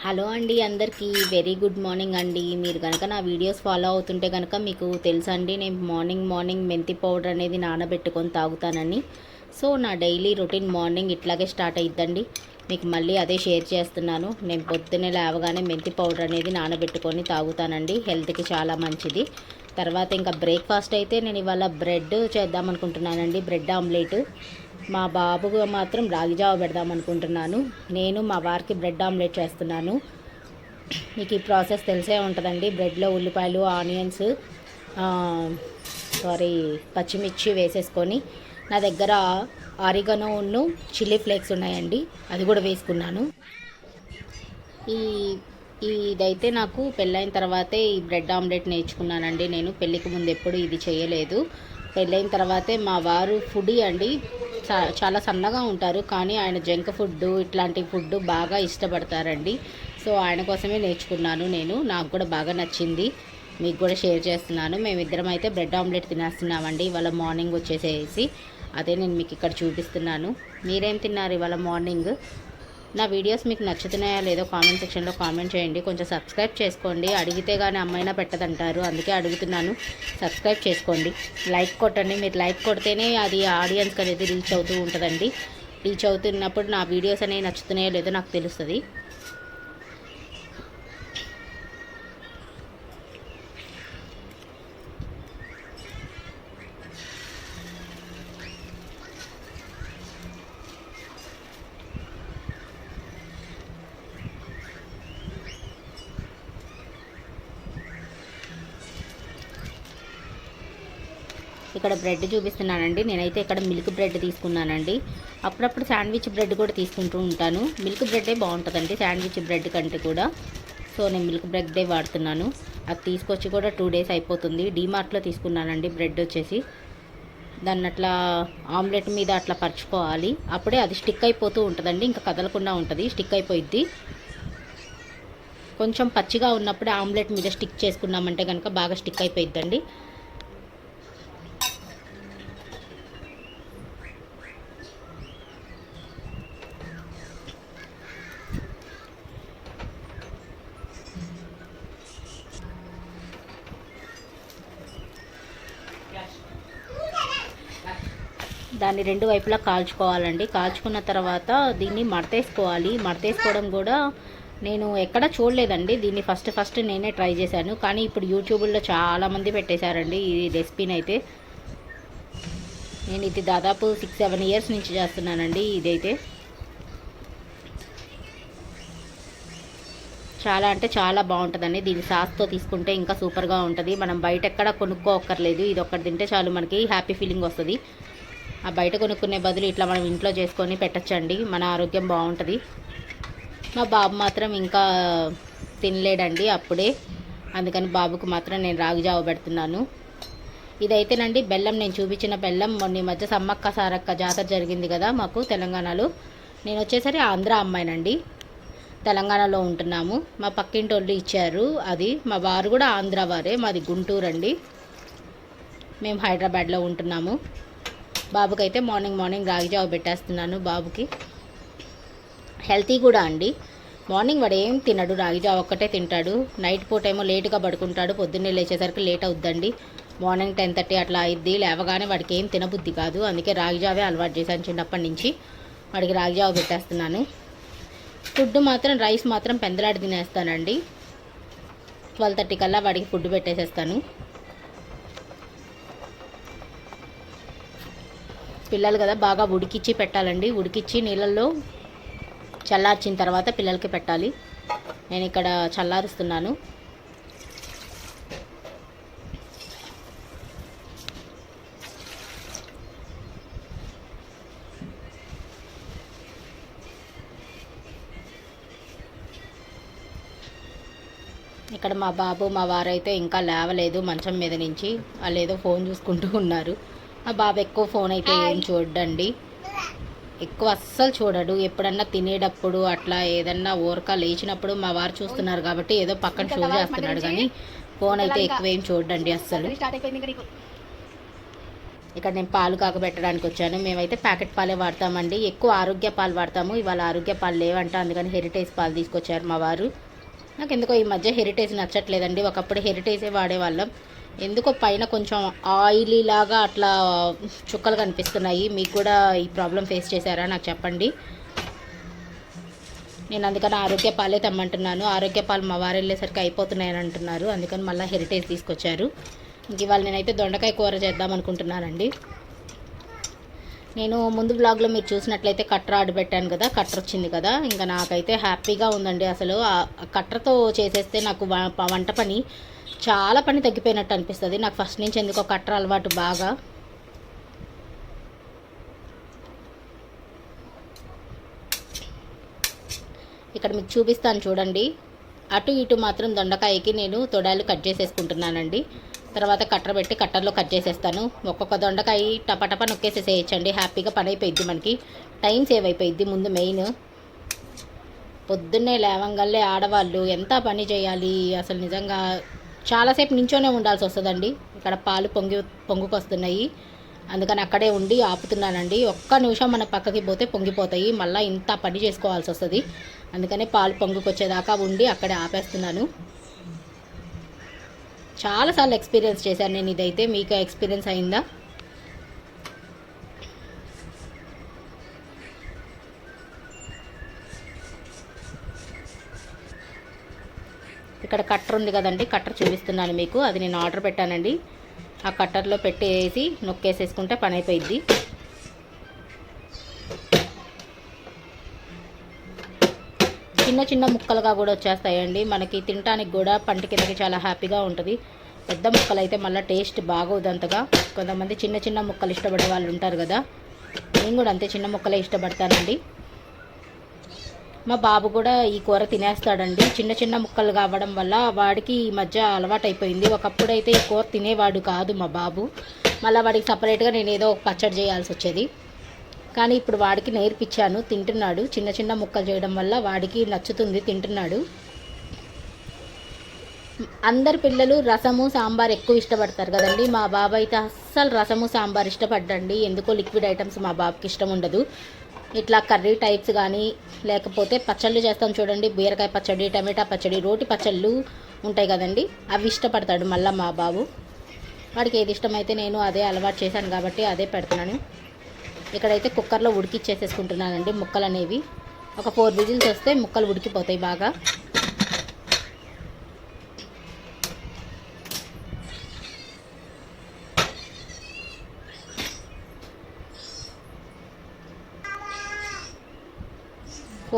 Hello అండి అందరికీ. Very good morning అండి. మీరు కనుక నా వీడియోస్ ఫాలో అవుతుంటే కనుక మీకు తెలుసా అండి నేను మార్నింగ్ మార్నింగ్ మెంతి పౌడర్ అనేది నానబెట్టుకొని తాగుతానని. సో నా డైలీ రొటీన్ మార్నింగ్ ఇట్లాగే స్టార్ట్ అయిద్దండి. మీకు మళ్ళీ అదే షేర్ చేస్తున్నాను. నేను పొద్దున్నే లేవగానే మెంతి పౌడర్ అనేది నానబెట్టుకొని తాగుతానండి. హెల్త్కి చాలా మంచిది. తర్వాత ఇంకా బ్రేక్ఫాస్ట్ అయితే నేను ఇవాళ బ్రెడ్ చేద్దాం అనుకుంటున్నానండి బ్రెడ్ ఆమ్లెట్. మా బాబుకు మాత్రం రాగి జావ పెడదాం అనుకుంటున్నాను. నేను మా వారికి బ్రెడ్ ఆమ్లెట్ చేస్తున్నాను. మీకు ఈ ప్రాసెస్ తెలిసే ఉంటుందండి. బ్రెడ్లో ఉల్లిపాయలు ఆనియన్స్ సారీ పచ్చిమిర్చి వేసేసుకొని నా దగ్గర ఆరిగనో ఉన్ను చిల్లీ ఫ్లేక్స్ ఉన్నాయండి. అది కూడా వేసుకున్నాను. ఈ ఇదైతే నాకు పెళ్ళైన తర్వాతే ఈ బ్రెడ్ ఆమ్లెట్ నేర్చుకున్నానండి. నేను పెళ్ళికి ముందు ఎప్పుడు ఇది చేయలేదు. పెళ్ళైన తర్వాతే మా వారు ఫుడీ అండి. చాలా సన్నగా ఉంటారు. కానీ ఆయన జంక్ ఫుడ్ ఇట్లాంటి ఫుడ్ బాగా ఇష్టపడతారండి. సో ఆయన కోసమే నేర్చుకున్నాను నేను. నాకు కూడా బాగా నచ్చింది. మీకు కూడా షేర్ చేస్తున్నాను. మేమిద్దరం అయితే బ్రెడ్ ఆమ్లెట్ తినేస్తున్నామండి. ఇవాళ మార్నింగ్ వచ్చేసేసి. అదే నేను మీకు ఇక్కడ చూపిస్తున్నాను. మీరేం తిన్నారు ఇవాళ మార్నింగ్? నా వీడియోస్ మీకు నచ్చుతున్నాయా లేదో కామెంట్ సెక్షన్లో కామెంట్ చేయండి. కొంచెం సబ్స్క్రైబ్ చేసుకోండి. అడిగితే కానీ అమ్మైనా పెట్టదంటారు. అందుకే అడుగుతున్నాను. సబ్స్క్రైబ్ చేసుకోండి. లైక్ కొట్టండి. మీరు లైక్ కొడితేనే అది ఆడియన్స్కి అనేది రీచ్ అవుతూ ఉంటుందండి. రీచ్ అవుతున్నప్పుడు నా వీడియోస్ అనేవి నచ్చుతున్నాయో లేదో నాకు తెలుస్తుంది. ఇక్కడ బ్రెడ్ చూపిస్తున్నానండి. నేనైతే ఇక్కడ మిల్క్ బ్రెడ్ తీసుకున్నానండి. అప్పుడప్పుడు శాండ్విచ్ బ్రెడ్ కూడా తీసుకుంటూ ఉంటాను. మిల్క్ బ్రెడ్డే బాగుంటుందండి శాండ్విచ్ బ్రెడ్ కంటే కూడా. సో నేను మిల్క్ బ్రెడ్డే వాడుతున్నాను. అది తీసుకొచ్చి కూడా టూ డేస్ అయిపోతుంది. డీమార్ట్లో తీసుకున్నానండి బ్రెడ్ వచ్చేసి. దాన్ని అట్లా ఆమ్లెట్ మీద అట్లా పరుచుకోవాలి. అప్పుడే అది స్టిక్ అయిపోతూ ఉంటుందండి ఇంకా కదలకుండా ఉంటుంది స్టిక్ అయిపోయిద్ది. కొంచెం పచ్చిగా ఉన్నప్పుడే ఆమ్లెట్ మీద స్టిక్ చేసుకున్నామంటే కనుక బాగా స్టిక్ అయిపోయిద్దండి. దాన్ని రెండు వైపులా కాల్చుకోవాలండి. కాల్చుకున్న తర్వాత దీన్ని మడతేసుకోవాలి. మడతేసుకోవడం కూడా నేను ఎక్కడ చూడలేదండి. దీన్ని ఫస్ట్ ఫస్ట్ నేనే ట్రై చేశాను. కానీ ఇప్పుడు యూట్యూబ్లో చాలామంది పెట్టేశారండి ఈ రెసిపీని అయితే నేను ఇది దాదాపు సిక్స్ సెవెన్ ఇయర్స్ నుంచి చేస్తున్నానండి ఇదైతే. చాలా అంటే చాలా బాగుంటుందండి. దీని సాస్తో తీసుకుంటే ఇంకా సూపర్గా ఉంటుంది. మనం బయట ఎక్కడ కొనుక్కోక్కర్లేదు. ఇది ఒక్కటి తింటే చాలు మనకి హ్యాపీ ఫీలింగ్ వస్తుంది. బయట కొనుక్కునే బదులు ఇట్లా మనం ఇంట్లో చేసుకొని పెట్టచ్చండి. మన ఆరోగ్యం బాగుంటుంది. మా బాబు మాత్రం ఇంకా తినలేడండి అప్పుడే. అందుకని బాబుకు మాత్రం నేను రాగి జావ పెడుతున్నాను. ఇదైతేనండి బెల్లం నేను చూపించిన బెల్లం. మొన్న ఈ మధ్య సమ్మక్క సారక్క జాతర జరిగింది కదా మాకు తెలంగాణలో. నేను వచ్చేసరి ఆంధ్ర అమ్మాయినండి. తెలంగాణలో ఉంటున్నాము. మా పక్కింటి వాళ్ళు ఇచ్చారు అది. మా వారు కూడా ఆంధ్ర వారే. మాది గుంటూరు అండి మేము హైదరాబాద్లో ఉంటున్నాము. బాబుకి అయితే మార్నింగ్ మార్నింగ్ రాగి జావ పెట్టేస్తున్నాను బాబుకి. హెల్తీ కూడా అండి. మార్నింగ్ వాడు ఏం తినడు రాగి జావ ఒక్కటే తింటాడు. నైట్ పూట ఏమో లేటుగా పడుకుంటాడు పొద్దున్నే లేచేసరికి లేట్ అవుద్దండి. మార్నింగ్ టెన్ థర్టీ అట్లా అయిద్ది లేవగానే వాడికి ఏం తినబుద్ధి కాదు. అందుకే రాగి జావే అలవాటు చేశాను చిన్నప్పటి నుంచి. వాడికి రాగి జావ పెట్టేస్తున్నాను. ఫుడ్ మాత్రం రైస్ మాత్రం పెందలాడి తినేస్తానండి. ట్వెల్వ్ థర్టీ కల్లా వాడికి ఫుడ్ పెట్టేసేస్తాను. పిల్లలు కదా బాగా ఉడికిచ్చి పెట్టాలండి. ఉడికిచ్చి నీళ్ళల్లో చల్లార్చిన తర్వాత పిల్లలకి పెట్టాలి. నేను ఇక్కడ చల్లారుస్తున్నాను. ఇక్కడ మా బాబు మా వారైతే ఇంకా లేవలేదు మంచం మీద నుంచి. వాళ్ళు ఏదో ఫోన్ చూసుకుంటూ ఉన్నారు. బాబు ఎక్కువ ఫోన్ అయితే ఏం చూడండి ఎక్కువ అస్సలు చూడడు. ఎప్పుడన్నా తినేటప్పుడు అట్లా ఏదన్నా ఊరక లేచినప్పుడు మా వారు చూస్తున్నారు కాబట్టి ఏదో పక్కన షో చేస్తున్నాడు కానీ ఫోన్ అయితే ఎక్కువ ఏం చూడండి అస్సలు. ఇక్కడ నేను పాలు కాకబెట్టడానికి వచ్చాను. మేమైతే ప్యాకెట్ పాలే వాడతామండి. ఎక్కువ ఆరోగ్య పాలు వాడతాము. ఇవాళ ఆరోగ్య పాలు లేవంట. అందుకని హెరిటేజ్ పాలు తీసుకొచ్చారు మా వారు. నాకు ఎందుకో ఈ మధ్య హెరిటేజ్ నచ్చట్లేదండి. ఒకప్పుడు హెరిటేజే వాడేవాళ్ళం. ఎందుకో పైన కొంచెం ఆయిలీ లాగా అట్లా చుక్కలు కనిపిస్తున్నాయి. మీకు కూడా ఈ ప్రాబ్లం ఫేస్ చేశారా? నాకు చెప్పండి. నేను అందుకని ఆరోగ్య పాలే తెమ్మంటున్నాను. ఆరోగ్య పాలు మా వారు వెళ్ళేసరికి అయిపోతున్నాయని అంటున్నారు. అందుకని మళ్ళీ హెరిటేజ్ తీసుకొచ్చారు. ఇంక ఇవాళ నేనైతే దొండకాయ కూర చేద్దాం అనుకుంటున్నానండి. నేను ముందు బ్లాగ్లో మీరు చూసినట్లయితే కట్ర ఆర్డర్ పెట్టాను కదా కట్టర్ వచ్చింది కదా. ఇంకా నాకైతే హ్యాపీగా ఉందండి అసలు. ఆ కట్టర్తో చేసేస్తే నాకు వ- వంట పని చాలా పని తగ్గిపోయినట్టు అనిపిస్తుంది. నాకు ఫస్ట్ నుంచి ఎందుకో కట్టర్ అలవాటు బాగా. ఇక్కడ మీకు చూపిస్తాను చూడండి. అటు ఇటు మాత్రం దొండకాయకి నేను తొడాలు కట్ చేసేసుకుంటున్నానండి. తర్వాత కట్టర్ పెట్టి కట్టర్లో కట్ చేసేస్తాను. ఒక్కొక్క దొండకాయ టపటప నొక్కేసేసేయచ్చండి. హ్యాపీగా పని అయిపోయింది మనకి. టైం సేవ్ అయిపోయింది ముందు మెయిన్. పొద్దున్నే లేవంగల్లే ఆడవాళ్ళు ఎంత పని చేయాలి? అసలు నిజంగా చాలాసేపు నించోనే ఉండాల్సి వస్తుందండి. ఇక్కడ పాలు పొంగి పొంగుకొస్తున్నాయి. అందుకని అక్కడే ఉండి ఆపుతున్నానండి. ఒక్క నిమిషం మన పక్కకి పోతే పొంగిపోతాయి. మళ్ళీ ఇంత పని చేసుకోవాల్సి వస్తుంది. అందుకనే పాలు పొంగుకొచ్చేదాకా ఉండి అక్కడే ఆపేస్తున్నాను. చాలాసార్లు ఎక్స్పీరియన్స్ చేశాను నేను ఇదైతే. మీకు ఎక్స్పీరియన్స్ అయిందా? ఇక్కడ కట్టర్ ఉంది కదండి కట్టర్ చూపిస్తున్నాను మీకు. అది నేను ఆర్డర్ పెట్టానండి. ఆ కట్టర్లో పెట్టేసి నొక్కేసేసుకుంటే పని అయిపోయిద్ది చిన్న చిన్న ముక్కలుగా కూడా వచ్చేస్తాయండి. మనకి తినటానికి కూడా పంట కిందకి చాలా హ్యాపీగా ఉంటుంది. పెద్ద ముక్కలు అయితే మళ్ళీ టేస్ట్ బాగోదు అంతగా. కొంతమంది చిన్న చిన్న ముక్కలు ఇష్టపడే వాళ్ళు ఉంటారు కదా. నేను కూడా అంతే చిన్న ముక్కలే ఇష్టపడతానండి. మా బాబు కూడా ఈ కూర తినేస్తాడండి. చిన్న చిన్న ముక్కలు కావడం వల్ల వాడికి ఈ మధ్య అలవాటు అయిపోయింది ఒకప్పుడైతే ఈ కూర తినేవాడు కాదు మా బాబు. మళ్ళీ వాడికి సపరేట్గా నేను ఏదో ఒక పచ్చడి చేయాల్సి వచ్చేది. కానీ ఇప్పుడు వాడికి నేర్పించాను తింటున్నాడు. చిన్న చిన్న ముక్కలు చేయడం వల్ల వాడికి నచ్చుతుంది తింటున్నాడు. అందరు పిల్లలు రసము సాంబార్ ఎక్కువ ఇష్టపడతారు కదండి. మా బాబు అయితే అస్సలు రసము సాంబార్ ఇష్టపడ్డండి. ఎందుకో లిక్విడ్ ఐటమ్స్ మా బాబుకి ఇష్టం ఉండదు. ఇట్లా కర్రీ టైప్స్ కానీ లేకపోతే పచ్చళ్ళు చేస్తాం చూడండి బీరకాయ పచ్చడి టమాటా పచ్చడి రోటి పచ్చళ్ళు ఉంటాయి కదండి అవి ఇష్టపడతాడు మళ్ళీ మా బాబు. వాడికి ఏది ఇష్టమైతే నేను అదే అలవాటు చేశాను కాబట్టి అదే పెడుతున్నాను. ఇక్కడైతే కుక్కర్లో ఉడికిచ్చేసేసుకుంటున్నానండి ముక్కలు అనేవి ఒక ఫోర్ విజిల్స్ వస్తే ముక్కలు ఉడికిపోతాయి బాగా.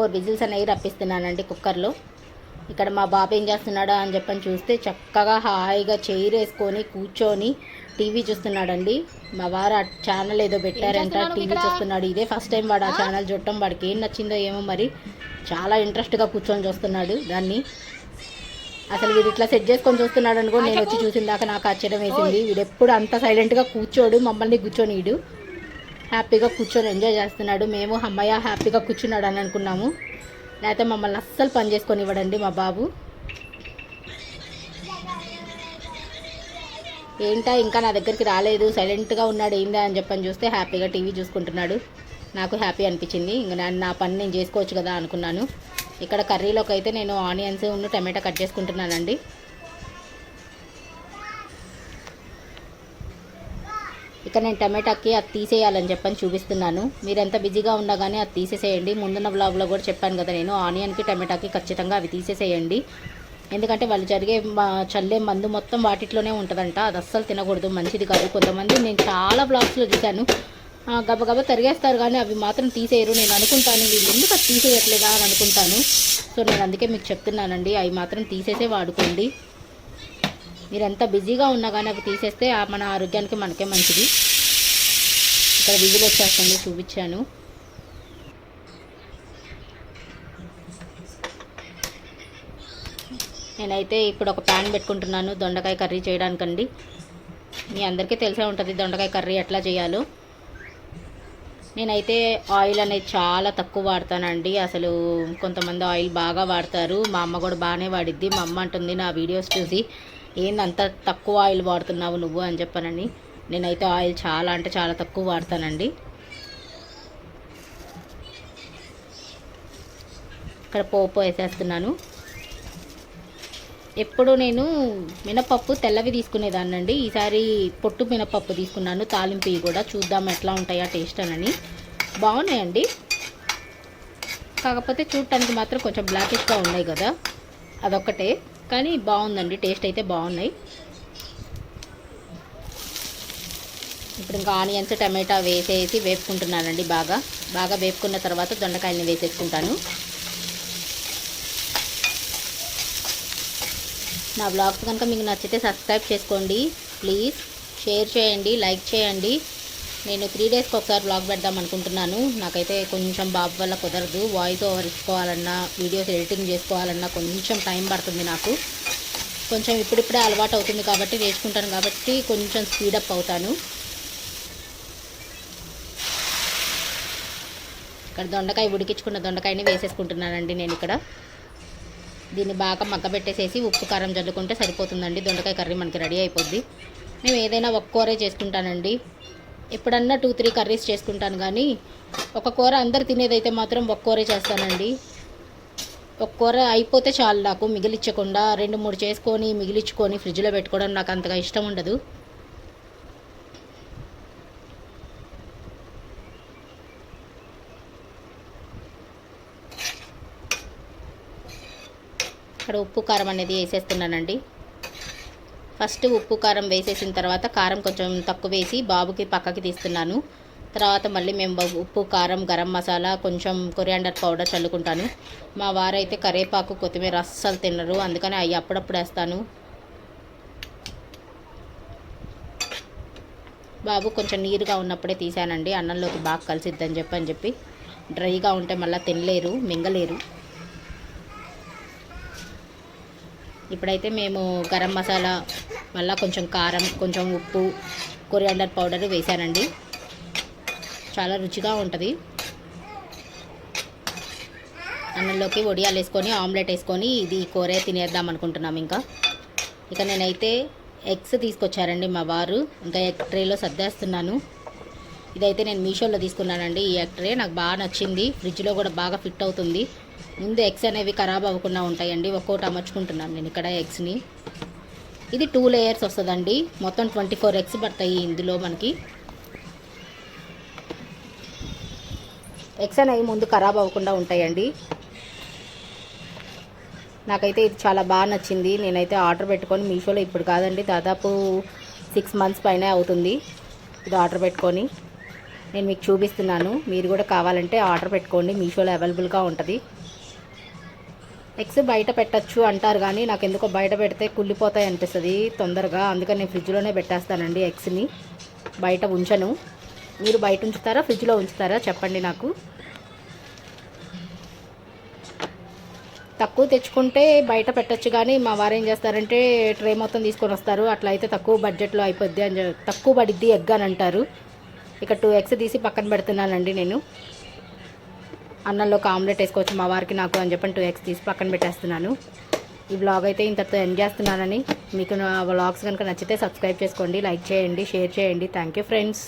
ఫోర్ విజిల్స్ అనేవి రప్పిస్తున్నానండి కుక్కర్లో. ఇక్కడ మా బాబు ఏం చేస్తున్నాడా అని చెప్పని చూస్తే చక్కగా హాయిగా చైర్ వేసుకొని కూర్చొని టీవీ చూస్తున్నాడండి. మా వారు ఆ ఛానల్ ఏదో పెట్టారంట టీవీ చూస్తున్నాడు ఇదే ఫస్ట్ టైం వాడు ఆ ఛానల్ చూడటం. వాడికి ఏం నచ్చిందో ఏమో మరి చాలా ఇంట్రెస్ట్గా కూర్చొని చూస్తున్నాడు దాన్ని. అసలు వీడు ఇట్లా సెట్ చేసుకొని చూస్తున్నాడు అనుకో నేను వచ్చి చూసిన దాకా నాకు ఆశ్చర్యం వేసింది. వీడు ఎప్పుడు అంత సైలెంట్గా కూర్చోడు మమ్మల్ని కూర్చొని వీడు హ్యాపీగా కూర్చొని ఎంజాయ్ చేస్తున్నాడు. మేము అమ్మయ్య హ్యాపీగా కూర్చున్నాడు అని అనుకున్నాము. లేకపోతే మమ్మల్ని అస్సలు పని చేసుకొని ఇవ్వడండి మా బాబు. ఏంటా ఇంకా నా దగ్గరికి రాలేదు. సైలెంట్గా ఉన్నాడు ఏందా అని చెప్పని చూస్తే హ్యాపీగా టీవీ చూసుకుంటున్నాడు. నాకు హ్యాపీ అనిపించింది. ఇంకా నా నా పని నేను చేసుకోవచ్చు కదా అనుకున్నాను. ఇక్కడ కర్రీలోకి అయితే నేను ఆనియన్స్ ఉన్న టమాటా కట్ చేసుకుంటున్నానండి. ఇక్కడ నేను టమాటాకి అది తీసేయాలని చెప్పని చూపిస్తున్నాను. మీరు ఎంత బిజీగా ఉన్నా కానీ అది తీసేసేయండి. ముందున్న బ్లాగ్లో కూడా చెప్పాను కదా నేను ఆనియన్కి టమాటాకి ఖచ్చితంగా అవి తీసేసేయండి. ఎందుకంటే వాళ్ళు జరిగే మా- చల్లే మందు మొత్తం వాటిలోనే ఉంటుందంట. అది అస్సలు తినకూడదు. మంచిది కాదు. కొంతమంది నేను చాలా బ్లాగ్స్లో చూశాను. గబగబా తరిగేస్తారు కానీ అవి మాత్రం తీసేయరు. నేను అనుకుంటాను వీళ్ళు ఎందుకు అది తీసేయట్లేదా? అని అనుకుంటాను. సో నేను అందుకే మీకు చెప్తున్నానండి అవి మాత్రం తీసేసే వాడుకోండి. మీరు ఎంత బిజీగా ఉన్నా కానీ అవి తీసేస్తే మన ఆరోగ్యానికి మనకే మంచిది. ఇక్కడ విజిల్ వచ్చేస్తుంది చూపించాను. నేనైతే ఇప్పుడు ఒక ప్యాన్ పెట్టుకుంటున్నాను దొండకాయ కర్రీ చేయడానికండి. మీ అందరికీ తెలిసే ఉంటుంది దొండకాయ కర్రీ ఎట్లా చేయాలో. నేనైతే ఆయిల్ అనేది చాలా తక్కువ వాడతానండి. అసలు కొంతమంది ఆయిల్ బాగా వాడతారు. మా అమ్మ కూడా బాగానే వాడిద్ది. మా అమ్మ అంటుంది నా వీడియోస్ చూసి ఏంది అంత తక్కువ ఆయిల్ వాడుతున్నావు నువ్వు? అని చెప్పానని. నేనైతే ఆయిల్ చాలా అంటే చాలా తక్కువ వాడతానండి. ఇక్కడ పోపు వేసేస్తున్నాను. ఎప్పుడు నేను మినపప్పు తెల్లవి తీసుకునేదాన్నండి. ఈసారి పొట్టు మినపప్పు తీసుకున్నాను. తాలింపు ఇవి కూడా చూద్దాం ఎట్లా ఉంటాయా టేస్ట్ అని బాగున్నాయండి. కాకపోతే చూడటానికి మాత్రం కొంచెం బ్లాకిష్గా ఉన్నాయి కదా. అదొక్కటే. కానీ బాగుందండి. టేస్ట్ అయితే బాగున్నాయి. ఇప్పుడు ఇంకా ఆనియన్స్ టమాటా వేసేసి వేపుకుంటున్నానండి బాగా. బాగా వేపుకున్న తర్వాత దొండకాయలని వేసేసుకుంటాను. నా బ్లాగ్స్ కనుక మీకు నచ్చితే సబ్స్క్రైబ్ చేసుకోండి. ప్లీజ్ షేర్ చేయండి లైక్ చేయండి. నేను త్రీ డేస్కి ఒకసారి బ్లాగ్ పెడదాం అనుకుంటున్నాను. నాకైతే కొంచెం బాబు వల్ల కుదరదు. వాయిస్ ఓవర్ ఇచ్చుకోవాలన్నా వీడియోస్ ఎడిటింగ్ చేసుకోవాలన్నా కొంచెం టైం పడుతుంది నాకు. కొంచెం ఇప్పుడిప్పుడే అలవాటు అవుతుంది కాబట్టి నేర్చుకుంటాను కాబట్టి కొంచెం స్పీడప్ అవుతాను. ఇక్కడ దొండకాయ ఉడికించుకున్న దొండకాయని వేసేసుకుంటున్నానండి నేను ఇక్కడ. దీన్ని బాగా మగ్గబెట్టేసేసి ఉప్పు కారం జల్లుకుంటే సరిపోతుందండి. దొండకాయ కర్రీ మనకి రెడీ అయిపోద్ది. మేము ఏదైనా ఒక కూరే చేసుకుంటానండి. ఎప్పుడన్నా టూ త్రీ కర్రీస్ చేసుకుంటాను కానీ ఒక కూర అందరు తినేదైతే మాత్రం ఒక కూరే చేస్తానండి. ఒక కూర అయిపోతే చాలు నాకు మిగిలిచ్చకుండా రెండు మూడు చేసుకొని మిగిలించుకొని ఫ్రిడ్జ్లో పెట్టుకోవడం నాకు అంతగా ఇష్టం ఉండదు. ఇక్కడ ఉప్పు కారం అనేది వేసేస్తున్నానండి. ఫస్ట్ ఉప్పు కారం వేసేసిన తర్వాత కారం కొంచెం తక్కువ వేసి బాబుకి పక్కకి తీస్తున్నాను. తర్వాత మళ్ళీ మేము ఉప్పు కారం గరం మసాలా కొంచెం కొరియాండర్ పౌడర్ చల్లుకుంటాను. మా వారైతే కరేపాకు కొత్తిమీర అస్సలు తినరు. అందుకని అవి అప్పుడప్పుడు వేస్తాను. బాబు కొంచెం నీరుగా ఉన్నప్పుడే తీసానండి. అన్నంలోకి బాగా కలిసిద్దని చెప్పి అని చెప్పి డ్రైగా ఉంటే మళ్ళీ తినలేరు మింగలేరు. ఇప్పుడైతే మేము గరం మసాలా మళ్ళీ కొంచెం కారం కొంచెం ఉప్పు కొరియాండర్ పౌడర్ వేసానండి చాలా రుచిగా ఉంటుంది. అన్నంలోకి వడియాలు వేసుకొని ఆమ్లెట్ వేసుకొని ఇది కూరే తినేద్దాం అనుకుంటున్నాం ఇంకా. ఇక నేనైతే ఎగ్స్ తీసుకొచ్చారండి మా వారు. ఇంకా ఎగ్ ట్రేలో సర్దేస్తున్నాను. ఇదైతే నేను మీషోలో తీసుకున్నానండి. ఈ ఎగ్ ట్రే నాకు బాగా నచ్చింది. ఫ్రిడ్జ్లో కూడా బాగా ఫిట్ అవుతుంది. ముందు ఎగ్స్ అనేవి ఖరాబ్ అవ్వకుండా ఉంటాయండి. ఒక్కోటి అమర్చుకుంటున్నాను నేను ఇక్కడ ఎగ్స్ని. ఇది టూ లేయర్స్ వస్తుందండి. మొత్తం ట్వంటీ ఫోర్ ఎగ్స్ పడతాయి ఇందులో మనకి. ఎగ్స్ అనేవి ముందు ఖరాబ్ అవ్వకుండా ఉంటాయండి. నాకైతే ఇది చాలా బాగా నచ్చింది. నేనైతే ఆర్డర్ పెట్టుకొని మీషోలో ఇప్పుడు కాదండి దాదాపు సిక్స్ మంత్స్ పైన అవుతుంది. ఇది ఆర్డర్ పెట్టుకొని. నేను మీకు చూపిస్తున్నాను. మీరు కూడా కావాలంటే ఆర్డర్ పెట్టుకోండి. మీషోలో అవైలబుల్గా ఉంటుంది. ఎగ్స్ బయట పెట్టచ్చు అంటారు కానీ నాకు ఎందుకో బయట పెడితే కుళ్ళిపోతాయి అనిపిస్తుంది తొందరగా. అందుకని నేను ఫ్రిడ్జ్లోనే పెట్టేస్తానండి ఎగ్స్ని. బయట ఉంచను. మీరు బయట ఉంచుతారా? ఫ్రిడ్జ్లో ఉంచుతారా? చెప్పండి నాకు. తక్కువ తెచ్చుకుంటే బయట పెట్టచ్చు కానీ మా వారు ఏం చేస్తారంటే ట్రే మొత్తం తీసుకొని వస్తారు. అట్లా అయితే తక్కువ బడ్జెట్లో అయిపోద్ది అని తక్కువ పడిద్ది ఎగ్ అని అంటారు. ఇక టూ ఎగ్స్ తీసి పక్కన పెడుతున్నానండి నేను. అన్నంలోకి ఆమ్లెట్ వేసుకోవచ్చు మా వారికి నాకు అని చెప్పని టూ ఎగ్స్ తీసి పక్కన పెట్టేస్తున్నాను. ఈ బ్లాగ్ అయితే ఇంతతో ఎండ్ చేస్తున్నానని. మీకు నా వ్లాగ్స్ కనుక నచ్చితే సబ్స్క్రైబ్ చేసుకోండి లైక్ చేయండి షేర్ చేయండి. Thank you friends